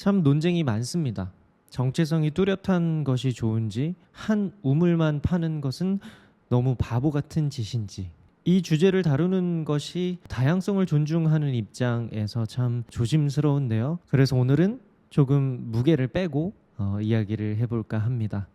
참 논쟁이 많습니다. 정체성이 뚜렷한 것이 좋은지 한 우물만 파는 것은 너무 바보 같은 짓인지 이 주제를 다루는 것이 다양성을 존중하는 입장에서 참 조심스러운데요. 그래서 오늘은 조금 무게를 빼고 어, 이야기를 해볼까 합니다.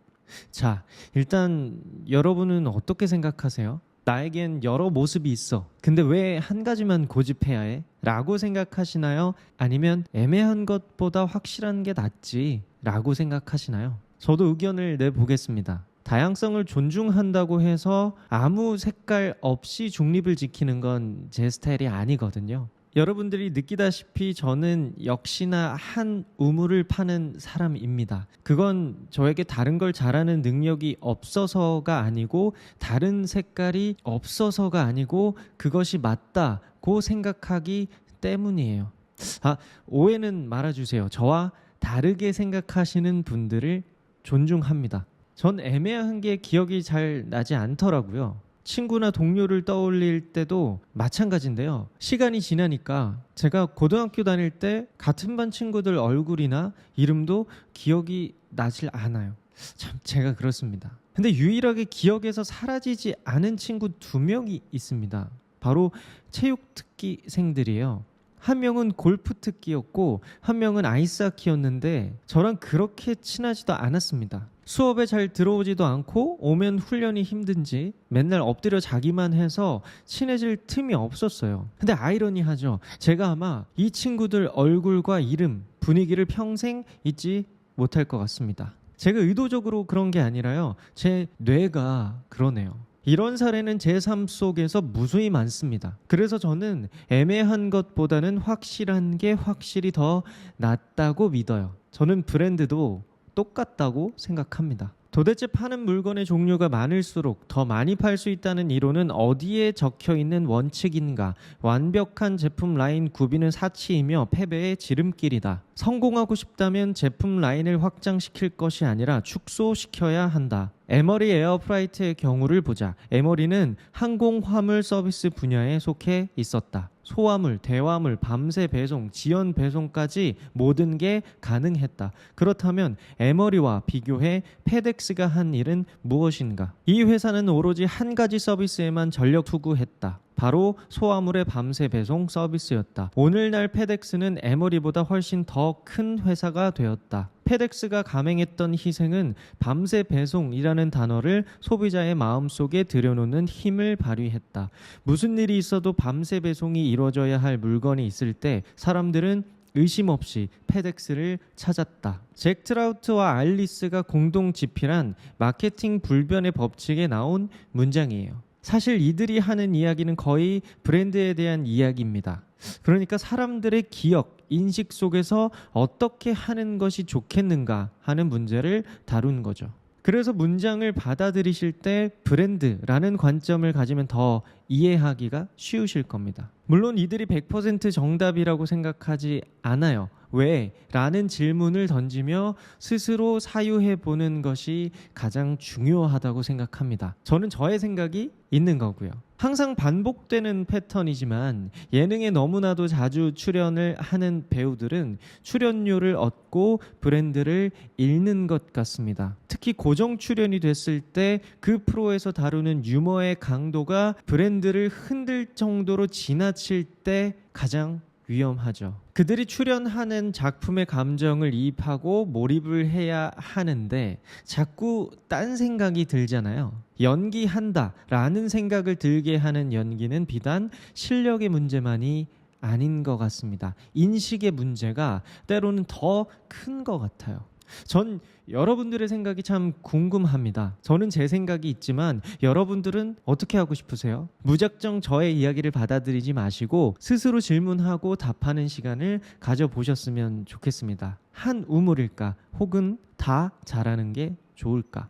자, 일단 여러분은 어떻게 생각하세요? 나에겐 여러 모습이 있어. 근데 왜 한 가지만 고집해야 해? 라고 생각하시나요? 아니면 애매한 것보다 확실한 게 낫지? 라고 생각하시나요? 저도 의견을 내보겠습니다. 다양성을 존중한다고 해서 아무 색깔 없이 중립을 지키는 건 제 스타일이 아니거든요. 여러분들이 느끼다시피 저는 역시나 한 우물을 파는 사람입니다. 그건 저에게 다른 걸 잘하는 능력이 없어서가 아니고 다른 색깔이 없어서가 아니고 그것이 맞다고 생각하기 때문이에요. 아, 오해는 말아주세요. 저와 다르게 생각하시는 분들을 존중합니다. 전 애매한 게 기억이 잘 나지 않더라고요. 친구나 동료를 떠올릴 때도 마찬가지인데요. 시간이 지나니까 제가 고등학교 다닐 때 같은 반 친구들 얼굴이나 이름도 기억이 나질 않아요. 참 제가 그렇습니다. 근데 유일하게 기억에서 사라지지 않은 친구 두 명이 있습니다. 바로 체육 특기생들이에요. 한 명은 골프 특기였고 한 명은 아이스하키였는데 저랑 그렇게 친하지도 않았습니다. 수업에 잘 들어오지도 않고 오면 훈련이 힘든지 맨날 엎드려 자기만 해서 친해질 틈이 없었어요. 근데 아이러니하죠. 제가 아마 이 친구들 얼굴과 이름, 분위기를 평생 잊지 못할 것 같습니다. 제가 의도적으로 그런 게 아니라요. 제 뇌가 그러네요. 이런 사례는 제 삶 속에서 무수히 많습니다. 그래서 저는 애매한 것보다는 확실한 게 확실히 더 낫다고 믿어요. 저는 브랜드도 똑같다고 생각합니다. 도대체 파는 물건의 종류가 많을수록 더 많이 팔 수 있다는 이론은 어디에 적혀 있는 원칙인가? 완벽한 제품 라인 구비는 사치이며 패배의 지름길이다. 성공하고 싶다면 제품 라인을 확장시킬 것이 아니라 축소시켜야 한다. 에머리 에어프라이트의 경우를 보자. 에머리는 항공 화물 서비스 분야에 속해 있었다. 소화물, 대화물, 밤새 배송, 지연 배송까지 모든 게 가능했다. 그렇다면 에머리와 비교해 페덱스가 한 일은 무엇인가? 이 회사는 오로지 한 가지 서비스에만 전력 투구했다. 바로 소화물의 밤새 배송 서비스였다. 오늘날 페덱스는 에머리보다 훨씬 더 큰 회사가 되었다. 페덱스가 감행했던 희생은 밤새 배송이라는 단어를 소비자의 마음속에 들여놓는 힘을 발휘했다. 무슨 일이 있어도 밤새 배송이 이루어져야 할 물건이 있을 때 사람들은 의심 없이 페덱스를 찾았다. 잭 트라우트와 알리스가 공동 집필한 마케팅 불변의 법칙에 나온 문장이에요. 사실 이들이 하는 이야기는 거의 브랜드에 대한 이야기입니다. 그러니까 사람들의 기억, 인식 속에서 어떻게 하는 것이 좋겠는가 하는 문제를 다룬 거죠. 그래서 문장을 받아들이실 때 브랜드라는 관점을 가지면 더 이해하기가 쉬우실 겁니다. 물론 이들이 100% 정답이라고 생각하지 않아요. 왜? 라는 질문을 던지며 스스로 사유해 보는 것이 가장 중요하다고 생각합니다. 저는 저의 생각이 있는 거고요. 항상 반복되는 패턴이지만 예능에 너무나도 자주 출연을 하는 배우들은 출연료를 얻고 브랜드를 잃는 것 같습니다. 특히 고정 출연이 됐을 때 그 프로에서 다루는 유머의 강도가 브랜드를 흔들 정도로 지나칠 때 가장 위험하죠. 그들이 출연하는 작품의 감정을 이입하고 몰입을 해야 하는데 자꾸 딴 생각이 들잖아요. 연기한다 라는 생각을 들게 하는 연기는 비단 실력의 문제만이 아닌 것 같습니다. 인식의 문제가 때로는 더 큰 것 같아요. 전 여러분들의 생각이 참 궁금합니다. 저는 제 생각이 있지만 여러분들은 어떻게 하고 싶으세요? 무작정 저의 이야기를 받아들이지 마시고 스스로 질문하고 답하는 시간을 가져보셨으면 좋겠습니다. 한 우물일까? 혹은 다 잘하는 게 좋을까?